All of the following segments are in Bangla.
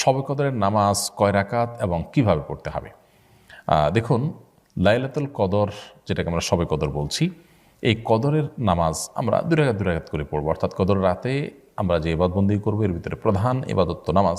শবে কদরের নামাজ কয় রাকাত এবং কীভাবে পড়তে হবে? দেখুন, লাইলাতুল কদর, যেটাকে আমরা শবে কদর বলছি, এই কদরের নামাজ আমরা দুরাঘাত দুরাঘাত করে পড়ব। অর্থাৎ কদর রাতে আমরা যে এবাদবন্দি করব, এর ভিতরে প্রধান এবাদত্ত নামাজ।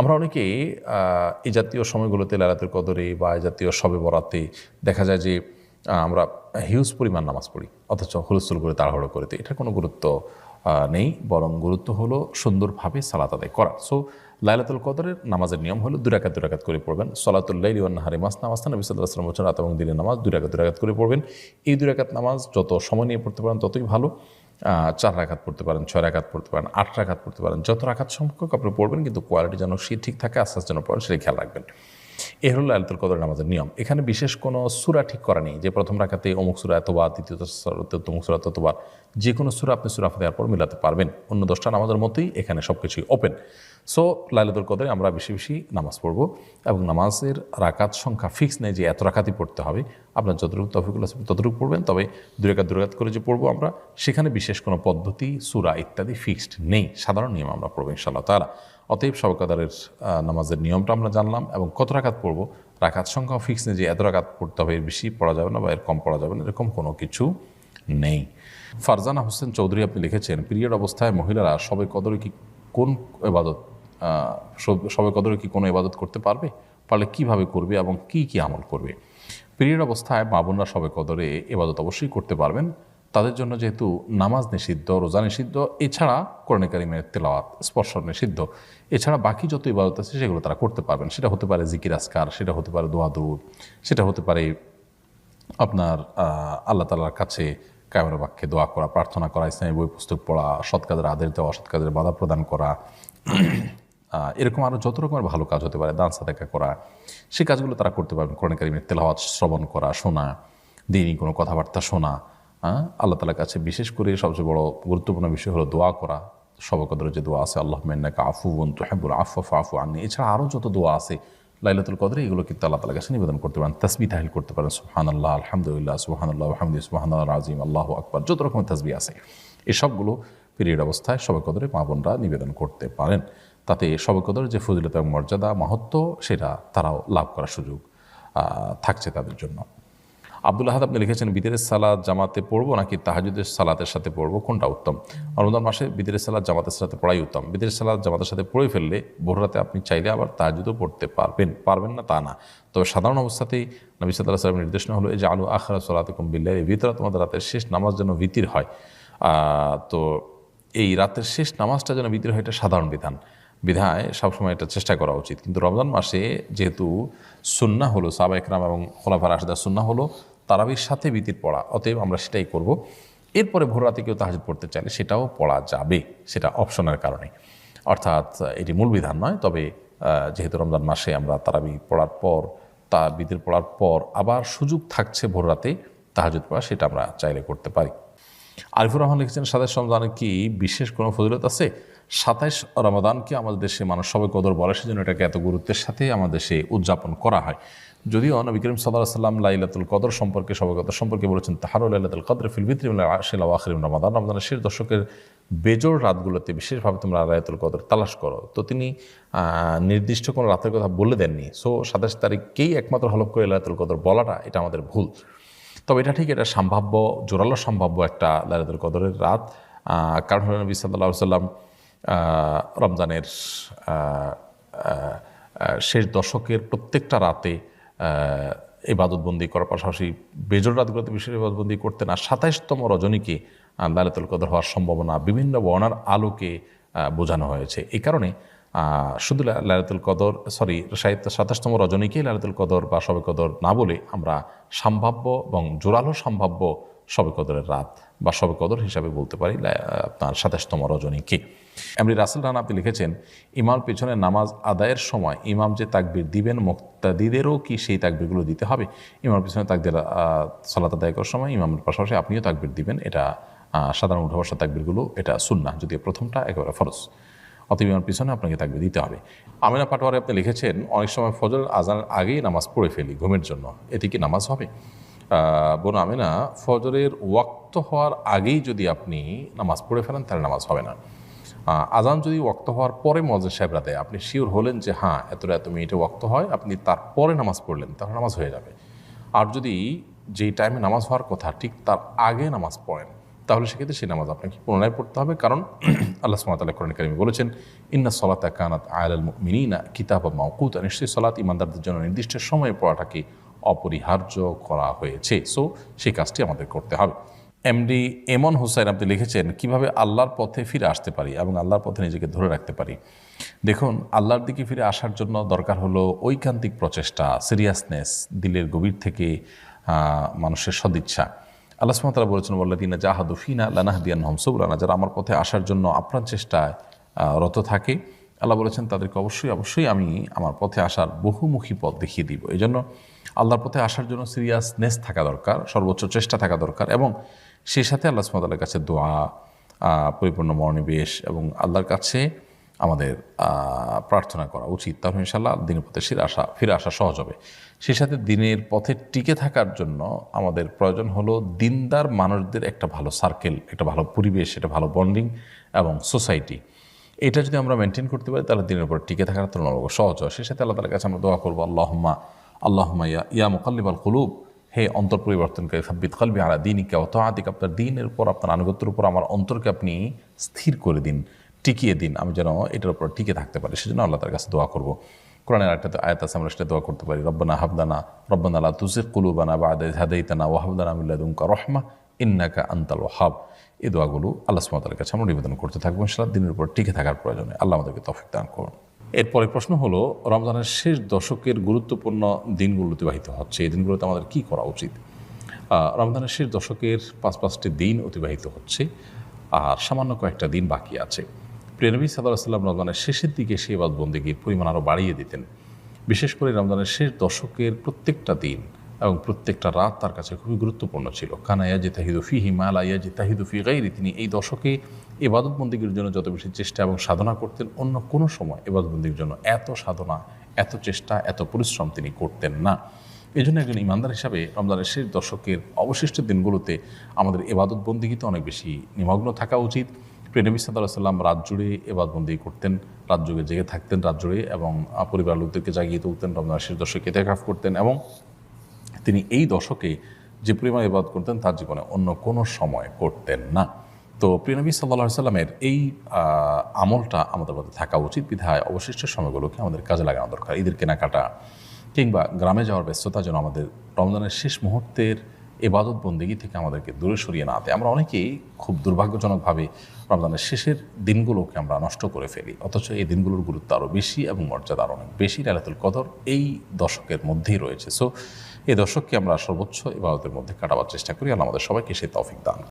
আমরা অনেকে এই জাতীয় সময়গুলোতে লালাতের কদরে বা এই জাতীয় সবে বরাতে দেখা যায় যে আমরা হিউজ পরিমাণ নামাজ পড়ি, অথচ হুলস্থুল করে তাড়াহুড়ো করে এটার কোনো গুরুত্ব নেই, বরং গুরুত্ব হলো সুন্দরভাবে সালাত আদায় করা। সো, লাইলাতুল কদরের নামাজের নিয়ম হলো দুরাকাত দুরাকাত করে পড়বেন। সলাতুল্লাহ ইউন্নাহারি মাস নামাজ, নবী সাল্লাহ আসলাম রাত এবং দিনের নামাজ দুরাকাত দুরাকাত করে পড়বেন। এই দুরাকাত নামাজ যত সময় নিয়ে পড়তে পারেন ততই ভালো। চার রাখাত পড়তে পারেন, ছয় রাখাত পড়তে পারেন, আট রাখাত পড়তে পারেন। যত রাখাত সম্পর্ক আপনি পড়বেন, কিন্তু কোয়ালিটি যেন সে ঠিক থাকে, আস্তে আস্তে যেন পড়েন সেটা খেয়াল রাখবেন। এ হলো লালতুল কদর নামাজের নিয়ম। এখানে বিশেষ কোনো সুরা ঠিক করা নেই যে প্রথম রাখাতে অমুক সুরা এতবার, দ্বিতীয় সুরাতে অমুক সুরা ততবার যে কোনো সুরা আপনি সুরা দেওয়ার পর মিলাতে পারবেন। অন্য দশটা নামাজের মতোই এখানে সব কিছুই ওপেন সো লাইলাতুল কদরে আমরা বেশি বেশি নামাজ পড়ব এবং নামাজের রাকাত সংখ্যা ফিক্স নেই যে এত রাকাতই পড়তে হবে। আপনার যতটুকু তফিকুল আসবে ততটুকু পড়বেন, তবে দুরাকাত দুরাকাত করে যে পড়ব আমরা, সেখানে বিশেষ কোনো পদ্ধতি, সুরা ইত্যাদি ফিক্সড নেই। সাধারণ নিয়ম আমরা পড়ব ইনশাল্লাহ তারা অতএব সবকাদারের নামাজের নিয়মটা আমরা জানলাম এবং কত রাকাত পড়ব? রাকাত সংখ্যাও ফিক্স নেই যে এত রাকাত পড়তে হবে এর বেশি পড়া যাবে না বা এর কম পড়া যাবে না, এরকম কোনো কিছু নেই। ফারজানা হোসেন চৌধুরী আপনি লিখেছেন, পিরিয়ড অবস্থায় মহিলারা সবে কদরে কি কোন এবাদত সবে কদরে কি কোনো এবাদত করতে পারবে? পারলে কীভাবে করবে এবং কি কি আমল করবে? পিরিয়ড অবস্থায় মা বোনরা সবে কদরে এবাদত অবশ্যই করতে পারবেন। তাদের জন্য যেহেতু নামাজ নিষিদ্ধ, রোজা নিষিদ্ধ, এছাড়া কোরআনে তেলাওয়াত, স্পর্শ নিষিদ্ধ, এছাড়া বাকি যত ইবাদত আছে সেগুলো তারা করতে পারবেন। সেটা হতে পারে জিকির আসকার সেটা হতে পারে দোয়া সেটা হতে পারে আপনার আল্লাহ তালার কাছে কায়মের বাক্যে দোয়া করা, প্রার্থনা করা, ইসলামী বই পুস্তক পড়া, সৎ কাজের আদেশ দেওয়া কাজের বাধা প্রদান করা এরকম আরও যত রকমের ভালো কাজ হতে পারে, দান সাদাকা করা, সেই কাজগুলো তারা করতে পারবেন। কোরআন তেলাওয়াত, শ্রবণ করা, শোনা, দিনই কোনো কথাবার্তা শোনা হ্যাঁ? আল্লাহ তালার কাছে বিশেষ করে সবচেয়ে বড় গুরুত্বপূর্ণ বিষয় হলো দোয়া করা। সবকদরের যে দোয়া আছে আল্লাহ মেন্নাকা আফু বন তোহেবুল আফু আফু আননি। এছাড়া আরও যত দোয়া আছে, লাইলাতুল কদরে, এগুলো কিন্তু আল্লাহ তালার কাছে নিবেদন করতে পারেন, তসবি তাহিল করতে পারেন সুহান আল্লাহ আলহামদুলিল্লাহ সুহান আল্লাহ আহমদি সুহান আল্লাহ রাজিম আল্লাহ আকবর, যত রকমের তসবি আছে। এসবগুলো পিরিয়ড অবস্থায় সবে কদরে মা বোনরা নিবেদন করতে পারেন। তাতে সবে কদরের যে ফজিলত এবং মর্যাদা মাহাত্ম সেটা তারাও লাভ করার সুযোগ থাকছে তাদের জন্য। আব্দুল আহাদ, আপনি লিখেছেন বিদের সালাদ জামাতে পড়ব নাকি তাহাজুদের সালাতের সাথে পড়ব? কোনটা উত্তম? রমজান মাসে বিদের সালাদ জামাতের সাথে পড়াই উত্তম। বিদের সালাদ জামাতের সাথে পড়ে ফেললে ভোররাতে আপনি চাইলে আবার তাহাজুদও পড়তে পারবেন। পারবেন না তা না। তবে সাধারণ অবস্থাতেই নবী সাল্লাহ সাল্লামের নির্দেশনা হলো, এই যে আলু আখরা সালাতে কম বিল্লাহ ভিতরে তোমাদের রাতের শেষ নামাজ যেন ভিতির হয়। তো এই রাতের শেষ নামাজটা যেন ভিতরে হয়, এটা সাধারণ বিধান। বিধায় সবসময় এটা চেষ্টা করা উচিত। কিন্তু রমজান মাসে যেহেতু সুন্না হলো সাবা একরাম এবং খোলাফার আশদা সুন্না হলো, তারাবির সাথে বিতির পড়া, অতএব আমরা সেটাই করব। এরপরে ভোর রাতে কেউ তাহাজ পড়তে চাইলে সেটাও পড়া যাবে, সেটা অপশনের কারণে। অর্থাৎ এটি মূল বিধান নয়, তবে যেহেতু রমজান মাসে আমরা তারাবি পড়ার পর তা বিতির পড়ার পর আবার সুযোগ থাকছে ভোর রাতে তাহাজুদ পড়া, সেটা আমরা চাইলে করতে পারি। আরিফুর রহমান লিখেছেন সাতাশ রমজানের কি বিশেষ কোনো ফজিলত আছে? সাতাইশ রমাদানকে আমাদের দেশে মানুষ সবাই কদর বলে, সেজন্য এটাকে এত গুরুত্বের সাথে আমাদের দেশে উদযাপন করা হয়। যদিও নবী করিম সাল্লাহ সাল্লাম লাইলাতুল কদর সম্পর্কে সবাই কদর সম্পর্কে বলেছেন তাহারুল লাইলাতুল কদর ফিল বিত্রিম আশিল আখরিম রমাদান। রমাদানের শেষ দশকের বেজোর রাতগুলোতে বিশেষভাবে তোমরা লাইলাতুল কদর তালাশ করো। তো তিনি নির্দিষ্ট কোনো রাতের কথা বলে দেননি। সো সাতাশ তারিখকেই একমাত্র হলফ করে লাইলাতুল কদর বলাটা এটা আমাদের ভুল। তবে এটা ঠিক, এটা সম্ভাব্য, জোরালো সম্ভাব্য একটা লাইলাতুল কদরের রাত। কারণ হলেন নবী সাল্লাহ সাল্লাম রমজানের শেষ দশকের প্রত্যেকটা রাতে ইবাদতবন্দি করার পাশাপাশি বেজর রাতগুলোতে বিশেষ ইবাদতবন্দি করতেন। আর সাতাইশতম রজনীকে আহ, কদর হওয়ার সম্ভাবনা বিভিন্ন বর্ণার আলোকে বোঝানো হয়েছে। এই কারণে শুধু লা- লাইলাতুল কদর সরি সাহিত্য সাতাশতম রজনীকেই লাইলাতুল কদর বা সবে কদর না বলে আমরা সম্ভাব্য এবং জোরালো সম্ভাব্য সবে কদরের রাত বা সবে কদর হিসাবে বলতে পারি আপনার সাতাশতম রজনীকে এমনি রাসেল রান আপনি লিখেছেন, ইমাম পেছনে নামাজ আদায়ের সময় ইমাম যে তাকবির দিবেন, মুক্তাদিদেরও কি সেই তাকবিরগুলো দিতে হবে? ইমাম পেছনে তাকদের সালাত আদায় করার সময় ইমামের পাশাপাশি আপনিও তাকবির দিবেন, এটা সাধারণ উঠা বসা তাকবিরগুলো, এটা সুন্না যদিও প্রথমটা একেবারে ফরজ। অতএব ইমার পিছনে আপনাকে তাকবির দিতে হবে। আমিনা পাটোয়ারে আপনি লিখেছেন, অনেক সময় ফজর আজানের আগেই নামাজ পড়ে ফেলি, ঘুমের জন্য। এতে কি নামাজ হবে? বোন আমিনা, ফজরের ওয়াক্ত হওয়ার আগেই যদি আপনি নামাজ পড়ে ফেলেন, তাহলে নামাজ হবে না। আজান যদি ওয়াক্ত হওয়ার পরে মজাদ সাহেবরা দেয় আপনি শিওর হলেন যে হ্যাঁ এতটা এত মিনিটে ওয়াক্ত হয়, আপনি তারপরে নামাজ পড়লেন, তাহলে নামাজ হয়ে যাবে। আর যদি যেই টাইমে নামাজ হওয়ার কথা, ঠিক তার আগে নামাজ পড়েন, তাহলে সেক্ষেত্রে সেই নামাজ আপনাকে পুনরায় পড়তে হবে। কারণ আল্লাহ সুমাতাল্লাহ কোরআন কারিমে বলেছেন, ইন্না সলাতা কানাত আয়াল মিনিনা কিতাব মাউকুত নিশ্চয়ই সলাত ইমানদারদের জন্য নির্দিষ্ট সময়ে পড়াটাকে অপরিহার্য করা হয়েছে। সো সেই কাজটি আমাদের করতে হবে। এমডি এমন হোসাইন আপনি লিখেছেন, কীভাবে আল্লাহর পথে ফিরে আসতে পারি এবং আল্লাহর পথে নিজেকে ধরে রাখতে পারি। দেখুন, আল্লাহর দিকে ফিরে আসার জন্য দরকার হলো ঐকান্তিক প্রচেষ্টা সিরিয়াসনেস দিলের গভীর থেকে মানুষের সদিচ্ছা। আল্লাহ সুমতালা বলেছেন বল্লাদিনা জাহাদু ফিনা লানাহদিয়ান হমসুবরানা যারা আমার পথে আসার জন্য আপ্রাণ চেষ্টায় রত থাকে আল্লাহ বলেছেন, তাদেরকে অবশ্যই অবশ্যই আমি আমার পথে আসার বহুমুখী পথ দেখিয়ে দিব। এই জন্য আল্লাহর পথে আসার জন্য সিরিয়াসনেস থাকা দরকার, সর্বোচ্চ চেষ্টা থাকা দরকার এবং সেই সাথে আল্লাহ সুমতালের কাছে দোয়া পরিপূর্ণ মনোনিবেশ এবং আল্লাহর কাছে আমাদের প্রার্থনা করা উচিত। তাহলে ইনশাল্লাহ দিনের পথে ফিরে আসা ফিরে আসা সহজ হবে। সেই সাথে দিনের পথে টিকে থাকার জন্য আমাদের প্রয়োজন হলো দিনদার মানুষদের একটা ভালো সার্কেল একটা ভালো পরিবেশ, একটা ভালো বন্ডিং এবং সোসাইটি এটা যদি আমরা মেনটেন করতে পারি, তাহলে দিনের উপর টিকে থাকার তুলনামূলক সহজ হয়। সেই সাথে আল্লাহ তালার কাছে আমরা দোয়া করব, আল্লাহম্মা আল্লাহম্মা ইয়া ইয়া মুকাল্লিব আল কুলুব, হে অন্তর পরিবর্তনকারী সাব্বিত কালবি আলা দিনিকে অত আদিক আপনার দিনের উপর, আপনার আনুগত্যের উপর, আমার অন্তরকে আপনি স্থির করে দিন, টিকিয়ে দিন, আমি যেন এটার উপর টিকে থাকতে পারি। সেজন্য আল্লাহ তার কাছে দোয়া করব। কোরআনের একটা আয়াত আছে, আমরা সেটা দোয়া করতে পারি, রব্বানা হাবদানা রব্বানা আল্লাহ তুজির কুলুবানা বা আদায় হাদাইতানা ওয়াহাবদানা মিল্লাদুমকা রহমা ইন্নাকা আন্তাল হাব এই দোয়াগুলো আল্লাহ সুমতালের কাছে আমরা নিবেদন করতে থাকব ইনশাল্লাহ দিনের উপর টিকে থাকার প্রয়োজনে। আল্লাহ আমাদেরকে তফিক দান করুন। এরপরে প্রশ্ন হলো, রমজানের শেষ দশকের গুরুত্বপূর্ণ দিনগুলো অতিবাহিত হচ্ছে। এই দিনগুলোতে আমাদের কি করা উচিত? রমজানের শেষ দশকের পাঁচ পাঁচটি দিন অতিবাহিত হচ্ছে, আর সামান্য কয়েকটা দিন বাকি আছে। প্রিয়নবী সাল্লাহ সাল্লাম রমজানের শেষের দিকে সেই বন্দিগির পরিমাণ আরও বাড়িয়ে দিতেন। বিশেষ করে রমজানের শেষ দশকের প্রত্যেকটা দিন এবং প্রত্যেকটা রাত তার কাছে খুবই গুরুত্বপূর্ণ ছিল। কানা ইয়াজি তাহিদু ফি হিমালা ইয়াজি তাহিদু ফি গাইরি তিনি এই দশকে এবাদত বন্দীগীর জন্য যত বেশি চেষ্টা এবং সাধনা করতেন, অন্য কোনো সময় এবাদত বন্দীর জন্য এত সাধনা, এত চেষ্টা, এত পরিশ্রম তিনি করতেন না। এই জন্য একজন ইমানদার হিসাবে রমজানের শেষ দশকের অবশিষ্ট দিনগুলোতে আমাদের এবাদত বন্দীগীতে অনেক বেশি নিমগ্ন থাকা উচিত। প্রেনবী সাল্লাহ সাল্লাম রাত জুড়ে এবাদবন্দি করতেন, রাত জেগে থাকতেন রাত জুড়ে এবং পরিবার লোকদেরকে জাগিয়ে তুলতেন, রমজানের শেষ দশকে এতেকাফ করতেন এবং তিনি এই দশকে যে পরিমাণ ইবাদ করতেন, তার জীবনে অন্য কোনো সময় করতেন না। তো প্রিয়নবী সাল্লাহ সাল্লামের এই আমলটা আমাদের মধ্যে থাকা উচিত। বিধায় অবশিষ্ট সময়গুলোকে আমাদের কাজে লাগানো দরকার। ঈদের কেনাকাটা কিংবা গ্রামে যাওয়ার ব্যস্ততা যেন আমাদের রমজানের শেষ মুহূর্তের এবাদত বন্দেগী থেকে আমাদেরকে দূরে সরিয়ে না দেয়। আমরা অনেকেই খুব দুর্ভাগ্যজনকভাবে রমজানের শেষের দিনগুলোকে আমরা নষ্ট করে ফেলি। অথচ এই দিনগুলোর গুরুত্ব আরও বেশি এবং মর্যাদা আরও অনেক বেশি। লালাতুল কদর এই দশকের মধ্যেই রয়েছে। সো এই দশককে আমরা সর্বোচ্চ ইবাদতের মধ্যে কাটাবার চেষ্টা করি। আল্লাহ আমাদের সবাইকে সেই তৌফিক দান